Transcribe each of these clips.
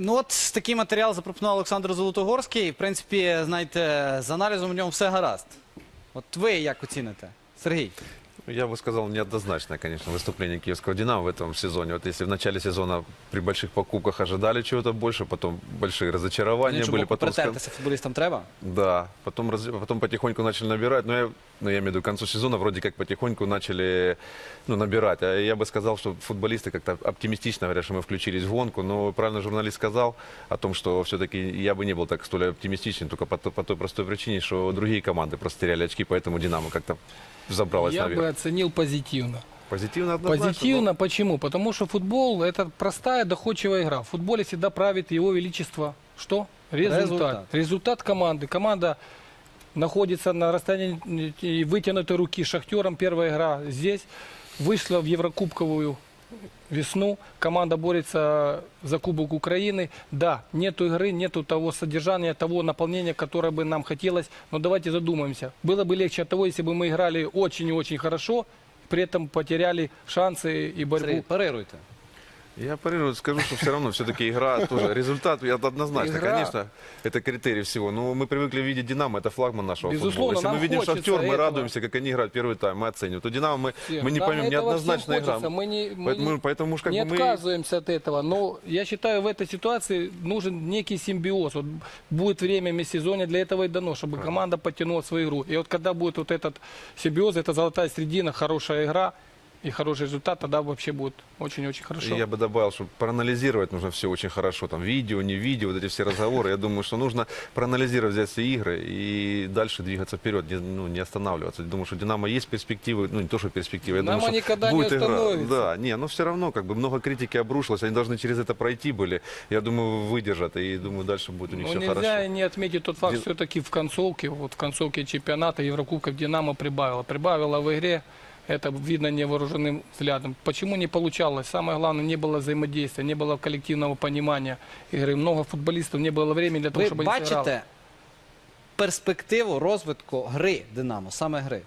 Ну от такий матеріал запропонував Олександр Золотогорський. В принципі, знаєте, з аналізом в ньому все гаразд. От ви як оціните? Сергій. Я бы сказал, неоднозначное, конечно, выступление киевского «Динамо» в этом сезоне. Вот если в начале сезона при больших покупках ожидали чего-то больше, потом большие разочарования Іншого были, потом... притертися футболістам треба. Да, потом, раз- потом потихоньку начали набирать, но я, ну, я имею в виду, к концу сезона вроде как потихоньку начали ну, набирать. А я бы сказал, что футболисты как-то оптимистично говорят, что мы включились в гонку, но правильно журналист сказал о том, что все-таки я бы не был так столь оптимистичен, только по, по той простой причине, что другие команды просто теряли очки, поэтому «Динамо» как-то забралась Я наверх. бы оценил позитивно. Позитивно однозначно. Позитивно почему? Потому что футбол это простая доходчивая игра. В футболе всегда правит его величество. Что? Результат. Результат. Результат, команды. Команда находится на расстоянии э, вытянутой руки с шахтером. Первая игра здесь. Вышла в Еврокубковую весну. Команда борется за Кубок Украины. Да, нету игры, нету того содержания, того наполнения, которое бы нам хотелось. Но давайте задумаемся. Было бы легче от того, если бы мы играли очень и очень хорошо, при этом потеряли шансы и борьбу. Сергій, парируйте. Я парирую, скажу, что все равно все-таки игра тоже. Результат это однозначно, Игра. конечно, это критерий всего. Но мы привыкли видеть Динамо, это флагман нашего Безусловно, футбола. Если мы нам видим хочется Шахтер, мы этого. радуемся, как они играют первый тайм, мы оцениваем. То Динамо мы, Всех. мы не Нам поймем, этого неоднозначная всем игра. хочется, Мы не, мы Поэтому, не- поэтому уж как не бы мы... отказываемся от этого. Но я считаю, в этой ситуации нужен некий симбиоз. Вот будет время межсезонья, для этого и дано, чтобы команда подтянула свою игру. И вот когда будет вот этот симбиоз, это золотая середина, хорошая игра и хороший результат, тогда вообще будет очень-очень хорошо. Я бы добавил, что проанализировать нужно все очень хорошо. Там видео, не видео, вот эти все разговоры. Я думаю, что нужно проанализировать, взять все игры и дальше двигаться вперед, не, ну, не останавливаться. Думаю, что Динамо есть перспективы, ну не то, что перспективы. Я Динамо думаю, что никогда не будет игра. остановится. Да, не, но все равно как бы много критики обрушилось, они должны через это пройти были. Я думаю, выдержат и думаю, дальше будет у них Ну, все нельзя хорошо. и не отметить тот факт, Ди- все-таки в концовке, вот в концовке чемпионата Еврокубков Динамо прибавила. Прибавила в игре, это видно невооруженным взглядом. Почему не получалось? Самое главное, не было взаимодействия, не было коллективного понимания игры. Много футболистов, не было времени для того, Ви чтобы они сыграли. бачите перспективу розвитку гри Динамо, саме гри.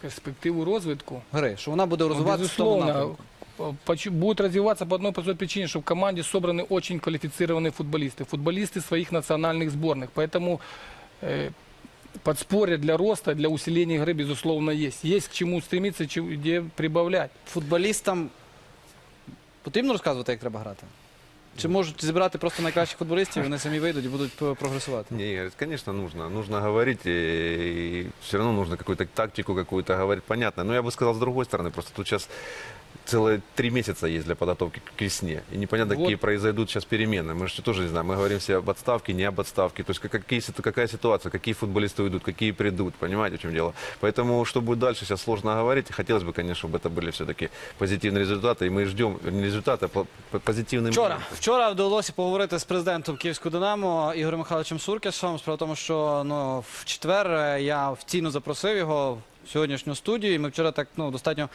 перспективу розвитку. Гри, що вона буде розвиватися в тому Безусловно, напрямку. э, поч- будет развиваться по одной простой причине, что в команде собраны очень квалифицированные футболисты, футболисты своих национальных сборных. Поэтому э, подспорье для роста, для усиления игры, безусловно, есть. Есть к чему стремиться, чему- где прибавлять. Футболістам потрібно розказувати, як треба грати? Чи можуть зібрати просто найкращих футболістів, вони самі вийдуть і будуть п- прогресувати? Не, Игорь, конечно, нужно. Нужно говорить, и, все равно нужно какую-то тактику какую-то говорить, понятно. Но я бы сказал, с другой стороны, просто тут сейчас целые три месяца есть для подготовки к весне. И непонятно, Вот. какие произойдут сейчас перемены. Мы же тоже не знаем. Мы говорим все об отставке, не об отставке. То есть как- какие, ситу- какая ситуация, какие футболисты уйдут, какие придут. Понимаете, в чем дело? Поэтому, что будет дальше, сейчас сложно говорить. Хотелось бы, конечно, чтобы это были все-таки позитивные результаты. И мы ждем не результаты, а по- по- позитивные Вчора, моменты. вчора вдалося поговорити з президентом Київського Динамо Ігорем Михайловичем Суркісом. Справа в тому, що ну, в четвер е, я офіційно запросив його в сьогоднішню студію. І ми вчора так ну, достатньо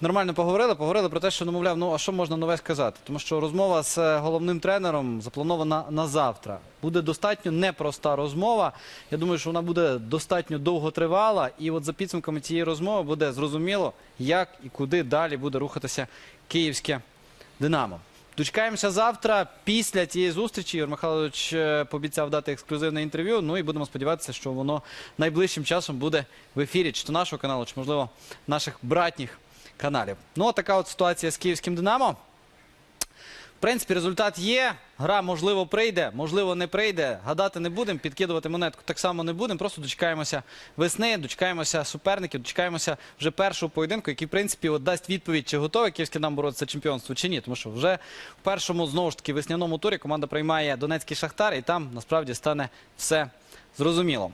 нормально поговорили. Поговорили про те, що ну, мовляв, ну а що можна нове сказати? Тому що розмова з е, головним тренером запланована на завтра. Буде достатньо непроста розмова. Я думаю, що вона буде достатньо довготривала. І от за підсумками цієї розмови буде зрозуміло, як і куди далі буде рухатися київське Динамо. Дочекаємося завтра. Після цієї зустрічі Ігор Михайлович е, пообіцяв дати ексклюзивне інтерв'ю. Ну і будемо сподіватися, що воно найближчим часом буде в ефірі, чи то нашого каналу, чи можливо наших братніх каналів. Ну, от така от ситуація з київським Динамо. Принципі, результат є. Гра, можливо, прийде, можливо, не прийде. Гадати не будемо, підкидувати монетку так само не будемо. Просто дочекаємося весни, дочекаємося суперників, дочекаємося вже першого поєдинку, який, в принципі, от дасть відповідь, чи готовий київський нам боротися чемпіонство, чи ні. Тому що вже в першому знову ж таки весняному турі команда приймає Донецький Шахтар, і там насправді стане все зрозуміло.